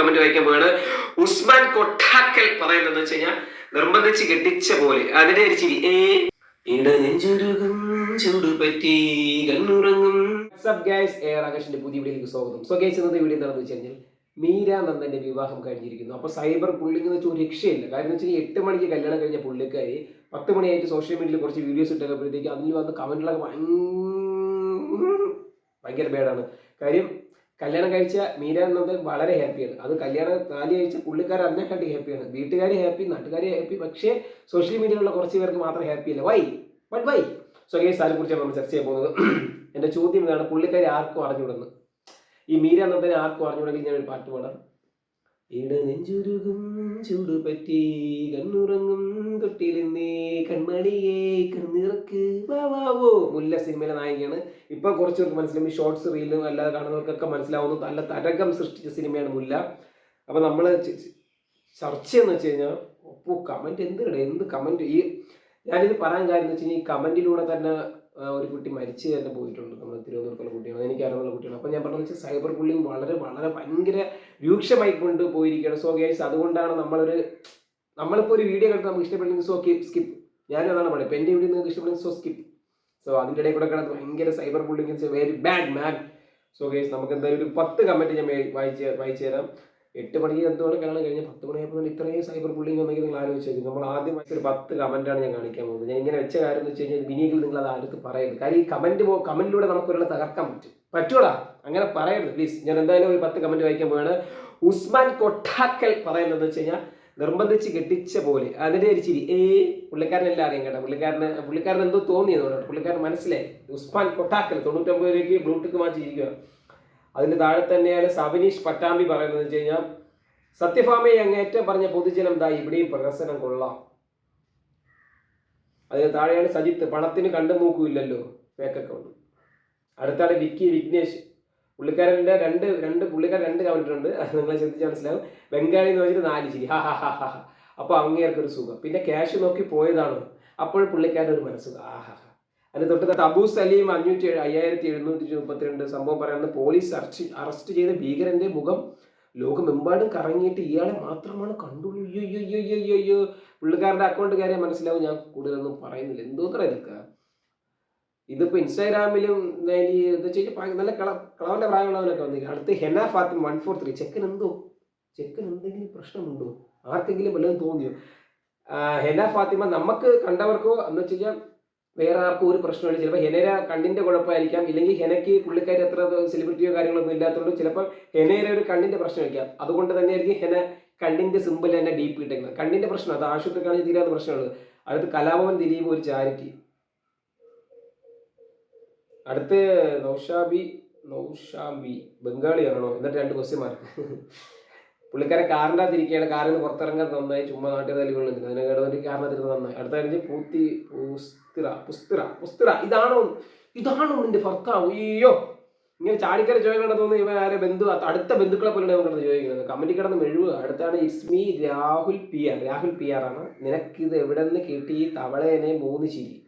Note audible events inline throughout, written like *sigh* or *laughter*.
Comment വായിക്കാൻ പോവാണ്. ഉസ്മാൻ കൊട്ടാക്കൽ പറയുന്നത് വെച്ച് കഴിഞ്ഞാൽ നിർബന്ധിച്ച് കെട്ടിച്ച പോലെ. അതിന്റെ ഒരു ചിരി ഏ ഇടനെഞ്ചുരുകും പുതിയ വീഡിയോയിലേക്ക് സ്വാഗതം. സോ ഇന്നത്തെ വീഡിയോ മീര നന്ദന്റെ വിവാഹം കഴിഞ്ഞിരിക്കുന്നു. അപ്പൊ സൈബർ പുള്ളിങ് എന്ന് വെച്ചാൽ ഒരു രക്ഷയില്ല. കാരണം വെച്ചാൽ എട്ട് മണിക്ക് കല്യാണം കഴിഞ്ഞ പുള്ളിക്കാരി പത്ത് മണിയായിട്ട് സോഷ്യൽ മീഡിയയിൽ കുറച്ച് വീഡിയോസ് ഇട്ടപ്പോഴത്തേക്ക് അതിൽ വന്ന് കമന്റിലൊക്കെ ഭയങ്കര ബേഡാണ് കാര്യം കല്യാണം കഴിച്ച മീര എന്നത് വളരെ ഹാപ്പിയാണ് അത് കല്യാണം നാല് കഴിച്ച പുള്ളിക്കാരൻ അതിനെക്കാട്ടി ഹാപ്പിയാണ് വീട്ടുകാർ ഹാപ്പി നാട്ടുകാർ ഹാപ്പി പക്ഷേ സോഷ്യൽ മീഡിയയിലുള്ള കുറച്ച് പേർക്ക് മാത്രം ഹാപ്പി അല്ല? Why but why so guys അതിനെ കുറിച്ചാണ് നമ്മൾ ചർച്ച ചെയ്യാൻ പോകുന്നത്. *clears throat* എന്റെ ചോദ്യം ഇതാണ് പുള്ളിക്കാരി ആർക്കും അറിഞ്ഞുവിടുന്നു ഈ മീര എന്നതിനെ ആർക്കും അറിഞ്ഞുവിടെങ്കിൽ ഞാൻ ഒരു പാട്ട് പാടാം. ഇട നെഞ്ചുരുകും ചൂട് പറ്റി കണ്ണുറങ്ങും തൊട്ടിലിന്നേ കൺമണിയേ കണ്ണിറക്ക് വാവോ മുല്ല സിനിമയിലെ നായികയാണ്. ഇപ്പൊ കുറച്ച് മനസ്സിലും ഈ ഷോർട്സ് റീലും അല്ലാതെ കാണുന്നവർക്കൊക്കെ മനസ്സിലാവുന്നു. നല്ല തരകം സൃഷ്ടിച്ച സിനിമയാണ് മുല്ല. അപ്പൊ നമ്മൾ ചർച്ച എന്ന് വെച്ച് കഴിഞ്ഞാൽ ഒപ്പോ കമന്റ് എന്തിടെ എന്ത് കമന്റ് ഈ ഞാനിത് പറയാൻ കാര്യം എന്ന് വെച്ച് കഴിഞ്ഞാൽ ഈ കമന്റിലൂടെ തന്നെ ഒരു കുട്ടി മരിച്ചു തന്നെ പോയിട്ടുണ്ട്. നമ്മൾ തിരുവനന്തപുരത്തുള്ള കുട്ടിയാണ്. എനിക്ക് അറിയാവുന്ന കുട്ടിയാണ്. അപ്പോൾ ഞാൻ പറഞ്ഞത് വെച്ചാൽ സൈബർ ബുള്ളിങ് വളരെ വളരെ ഭയങ്കര രൂക്ഷമായി കൊണ്ട് പോയിരിക്കുകയാണ് സോ ഗേഴ്സ് അതുകൊണ്ടാണ് നമ്മളൊരു നമ്മളിപ്പോൾ ഒരു വീഡിയോ കണ്ടിട്ട് നമുക്ക് ഇഷ്ടപ്പെട്ടെങ്കിൽ സോ സ്കിപ്പ് ഞാനും അതാണ് പറയുന്നത് എന്റെ വീഡിയോ നിങ്ങൾക്ക് ഇഷ്ടപ്പെടുന്നത് സോ സ്കിപ്പ് സോ അതിന്റെ ഇടയിൽ കൂടെ കിടന്ന് ഭയങ്കര cyber bullying it's very bad man so guys നമുക്ക് എന്തായാലും ഒരു പത്ത് കമന്റ് ഞാൻ വായിച്ച് വായിച്ചു തരാം. എട്ട് മണിക്ക് എന്തുകൊണ്ട് കാണാൻ കഴിഞ്ഞാൽ പത്ത് മണിയായപ്പോൾ ഇത്രയും സൈബർ ബുള്ളിങ് ഉണ്ടെങ്കിൽ നിങ്ങൾ ആലോചിച്ച് നമ്മൾ ആദ്യം ഒരു പത്ത് കമന്റാണ് ഞാൻ കാണിക്കാൻ പോകുന്നത്. ഞാൻ ഇങ്ങനെ വെച്ച കാര്യം എന്ന് വെച്ച് കഴിഞ്ഞാൽ വിനിയെങ്കിൽ നിങ്ങൾ അത് പറയരുത്. കാര്യം ഈ കമന്റ് പോ കമന്റിലൂടെ നമുക്ക് ഒരാളെ തകർക്കാൻ പറ്റും. പറ്റൂടാ. അങ്ങനെ പറയരുത്. പ്ലീസ് ഞാൻ എന്തായാലും ഒരു പത്ത് കമന്റ് വായിക്കാൻ പോവാണ്. ഉസ്മാൻ കൊട്ടാക്കൽ പറയുന്നത് വെച്ച് കഴിഞ്ഞാൽ നിർബന്ധിച്ച് കെട്ടിച്ച പോലെ. അതിന്റെ ഒരു ചിരി. ഏ പുള്ളിക്കാരനെല്ലാം അറിയാം കേട്ടോ. പുള്ളിക്കാരന് പുള്ളിക്കാരൻ എന്തോ തോന്നിയതുകൊണ്ട് പുള്ളിക്കാരൻ മനസ്സിലായി ഉസ്മാൻ കൊട്ടാക്കൽ തൊണ്ണൂറ്റൊമ്പത് രൂപയ്ക്ക് ബ്ലൂടൂത്ത് മാറ്റിയിരിക്കുക അതിന് താഴെ തന്നെയാണ് സവിനീഷ് പട്ടാമ്പി പറയുന്നത് വെച്ച് കഴിഞ്ഞാൽ സത്യഭാമയെ അങ്ങേറ്റം പറഞ്ഞ പൊതുജനം ദാ ഇവിടെയും പ്രഹസനം കൊള്ളാം. അതിന് താഴെയാണ് സജിത്ത് പണത്തിന് കണ്ടു മൂക്കുമില്ലല്ലോ ഫേക്ക് അടുത്താണ് വിക്കി വിഘ്നേഷ്. പുള്ളിക്കാരന്റെ രണ്ട് രണ്ട് പുള്ളിക്കാരൻ രണ്ട് കമന്റ് ഉണ്ട്. അത് നിങ്ങളെ ശ്രദ്ധിച്ച് മനസ്സിലാവും. ബംഗാളി എന്ന് വെച്ചിട്ട് നാല് ശരി ഹാ ഹാ ഹാ ഹാ അപ്പോൾ അങ്ങേർക്കൊരു സുഖം. പിന്നെ ക്യാഷ് നോക്കി പോയതാണ്? അപ്പോൾ പുള്ളിക്കാരൻ ഒരു ആ ഹാ അതിന് തൊട്ട് അബൂ സലീം അഞ്ഞൂറ്റി അയ്യായിരത്തി എഴുന്നൂറ്റി മുപ്പത്തിരണ്ട് സംഭവം പറയുന്നത് പോലീസ് അറസ്റ്റ് അറസ്റ്റ് ചെയ്ത ഭീകരന്റെ മുഖം ലോകമെമ്പാടും കറങ്ങിയിട്ട് ഇയാളെ മാത്രമാണ് കണ്ടുള്ളൂ. അയ്യോ അയ്യോ അയ്യോ അയ്യോ അയ്യോ. അക്കൗണ്ട് കാര്യം മനസ്സിലാവും. ഞാൻ കൂടുതലൊന്നും പറയുന്നില്ല. ഇതൊക്കെ? ഇതിപ്പോൾ ഇൻസ്റ്റാഗ്രാമിലും എന്താ നല്ല കള കളവന്റെ പ്രായമുള്ളവനൊക്കെ വന്നിരിക്കും അടുത്ത് Hena Fathima one four three. ചെക്കൻ എന്തോ ചെക്കൻ എന്തെങ്കിലും പ്രശ്നമുണ്ടോ? ആർക്കെങ്കിലും വല്ലതും തോന്നിയോ? ഹെന ഫാത്തിമ നമുക്ക് കണ്ടവർക്കോ എന്ന് വെച്ച് കഴിഞ്ഞാൽ വേറെ ആർക്കും ഒരു പ്രശ്നമില്ല. ചിലപ്പോൾ ഹെനര കണ്ണിന്റെ കുഴപ്പമായിരിക്കാം. ഇല്ലെങ്കിൽ ഹെനയ്ക്ക് പുള്ളിക്കാരി അത്ര സെലിബ്രിറ്റിയോ കാര്യങ്ങളൊന്നും ഇല്ലാത്തതുകൊണ്ട് ചിലപ്പോൾ ഹെനേര ഒരു കണ്ണിന്റെ പ്രശ്നമായിരിക്കാം. അതുകൊണ്ട് തന്നെയായിരിക്കും ഹെന കണ്ണിന്റെ സിമ്പിൾ തന്നെ ഡീപ്പ് ഇട്ടേക്കുന്നത്. കണ്ണിന്റെ പ്രശ്നം അത് ആശുപത്രി കാണിച്ച് തീരാത്ത പ്രശ്നമുള്ളത് അടുത്ത് കലാഭവൻ ദിലീപ് ഒരു ചാരിറ്റി അടുത്ത് നൗഷാബി നൗഷാബി ബംഗാളിയാണോ എന്നിട്ട് രണ്ട് ക്വസ്റ്റ്യൻ മാർക്ക് പുള്ളിക്കാരൻ കാറിന്റെ അകത്തിരിക്കുകയാണ്. കാറിൽ നിന്ന് പുറത്തിറങ്ങാൻ നന്നായി. ചുമ്മാ നാട്ടിൽ തല്ലിക്കൊള്ളുന്നത് അതിനെ കേടുന്നിട്ട് കാറിനകത്തിരുന്ന് നന്നായി. അടുത്ത കഴിഞ്ഞ് പൂത്തി പുസ്തിറ പുസ്തിറ പുസ്തിറ. ഇതാണോ? ഇതാണോ നിന്റെ ഭർത്താവ്? അയ്യോ. ഇങ്ങനെ ചാടിക്കര ചോദിക്കണം തോന്നുന്നു ഇവ ആരെ ബന്ധു അടുത്ത ബന്ധുക്കളെ പോലെ നമ്മൾ കിടന്ന് ചോദിക്കുന്നത് കമ്മിറ്റി കിടന്ന് മെഴുകുക. അടുത്താണ് ഇസ്മി Rahul P R Rahul P R ആണ്. നിനക്കിത് എവിടെ നിന്ന് കിട്ടി? തവളേനെ മൂന്ന് ചിരി.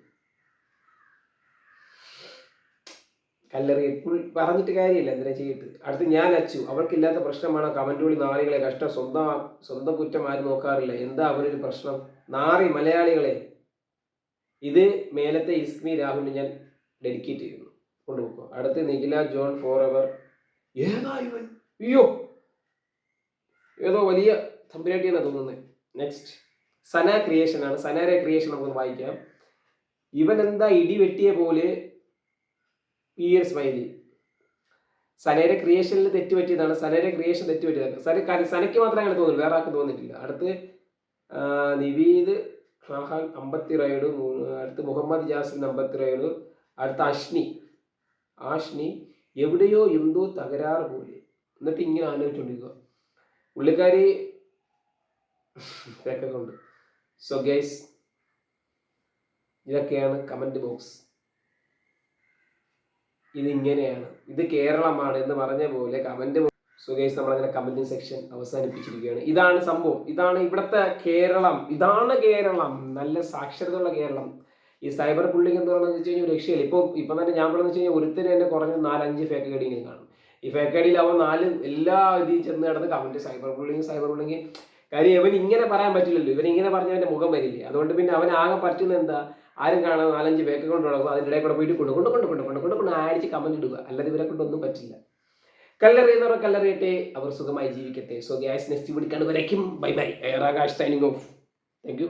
കല്ലറി എപ്പോൾ പറഞ്ഞിട്ട് കാര്യമില്ല എന്തിനാ ചെയ്തിട്ട് അടുത്ത് ഞാൻ അച്ചു. അവൾക്കില്ലാത്ത പ്രശ്നമാണ് കമന്റുകളി നാറികളെ കഷ്ടം? സ്വന്തം സ്വന്തം കുറ്റം ആരും നോക്കാറില്ല. എന്താ അവരൊരു പ്രശ്നം? നാറി മലയാളികളെ. ഇത് മേലത്തെ ഇസ്മി രാഹുലിന് ഞാൻ ഡെഡിക്കേറ്റ് ചെയ്യുന്നു. കൊണ്ടുപോകും അടുത്ത് നിഖില ജോൺ ഫോർ എവർ ഏതാ ഇവൻ? അയ്യോ! ഏതോ വലിയ തമ്പുരാട്ടിയാണ് തോന്നുന്നത് നെക്സ്റ്റ് സന ക്രിയേഷൻ ആണ് സനാരെ ക്രിയേഷൻ നമുക്കൊന്ന് വായിക്കാം. ഇവൻ എന്താ ഇടി വെട്ടിയ പോലെ പി ഒരു സ്മൈലി സനയുടെ ക്രിയേഷനിൽ തെറ്റ് പറ്റിയതാണ് സനയുടെ ക്രിയേഷൻ തെറ്റ് പറ്റിയതാണ് സന സനയ്ക്ക് മാത്രമേ അങ്ങനെ തോന്നുന്നു വേറെ ആർക്കും തോന്നിയിട്ടില്ല അടുത്ത് നിവീദ് ഷാഹാൻ അമ്പത്തി റൈഡ് അടുത്ത് മുഹമ്മദ് ജാസിൻ അമ്പത്തി റൈഡ് അടുത്ത അഷ്നി ആഷ്നി എവിടെയോ എന്തോ തകരാറ് പോലെ. എന്നിട്ട് ഇങ്ങനെ ആലോചിച്ചുകൊണ്ടിരിക്കുക പുള്ളിക്കാരി കേൾക്കുന്നുണ്ട് സോ ഗൈസ് ഇതൊക്കെയാണ് കമന്റ് ബോക്സ് ഇത് ഇങ്ങനെയാണ് ഇത് കേരളമാണ് എന്ന് പറഞ്ഞ പോലെ കമന്റ് സുഖേഷ് നമ്മളങ്ങനെ കമന്റിംഗ് സെക്ഷൻ അവസാനിപ്പിച്ചിരിക്കുകയാണ്. ഇതാണ് സംഭവം. ഇതാണ് ഇവിടുത്തെ കേരളം. ഇതാണ് കേരളം. നല്ല സാക്ഷരതയുള്ള കേരളം. ഈ സൈബർ പുള്ളിങ് എന്ന് പറയുന്നത് വെച്ച് കഴിഞ്ഞാൽ രക്ഷയില്ല. ഇപ്പോൾ ഇപ്പം തന്നെ ഞാൻ പറഞ്ഞു വെച്ച് കഴിഞ്ഞാൽ ഒരുത്തിന് തന്നെ കുറഞ്ഞ നാലഞ്ച് ഫേക്ക് കടിയെങ്കിലും കാണും. ഈ ഫേക്ക് ഫേക്കടിയിൽ അവൻ നാല് എല്ലാ ഇതിൽ ചെന്ന് കിടന്ന് comment cyber bullying cyber bullying കാര്യം ഇവൻ ഇങ്ങനെ പറയാൻ പറ്റില്ലല്ലോ. ഇവൻ ഇങ്ങനെ അവന്റെ മുഖം വരില്ലേ. അതുകൊണ്ട് പിന്നെ അവൻ ആകെ പറ്റുന്നത് എന്താ? ആരും കാണാൻ നാലഞ്ച് പേക്ക് കൊണ്ട് നടക്കും അതിന്റെ ഇടയിൽ കൂടെ പോയിട്ട് കൊണ്ട് കൊണ്ട് കൊണ്ട് കൊണ്ട് കൊണ്ട് കൊണ്ട് കമന്റ് ഇടുക. അല്ലാതെ ഇവരെ കൊണ്ടൊന്നും പറ്റില്ല. കല്ലെറിയുന്നവർ കല്ലെറിയട്ടെ. അവർ സുഖമായി ജീവിക്കട്ടെ. സോ ഗ്യാസ് നെക്സ്റ്റ് പിടിക്കാൻ വരയ്ക്കും bye bye Akash signing off thank you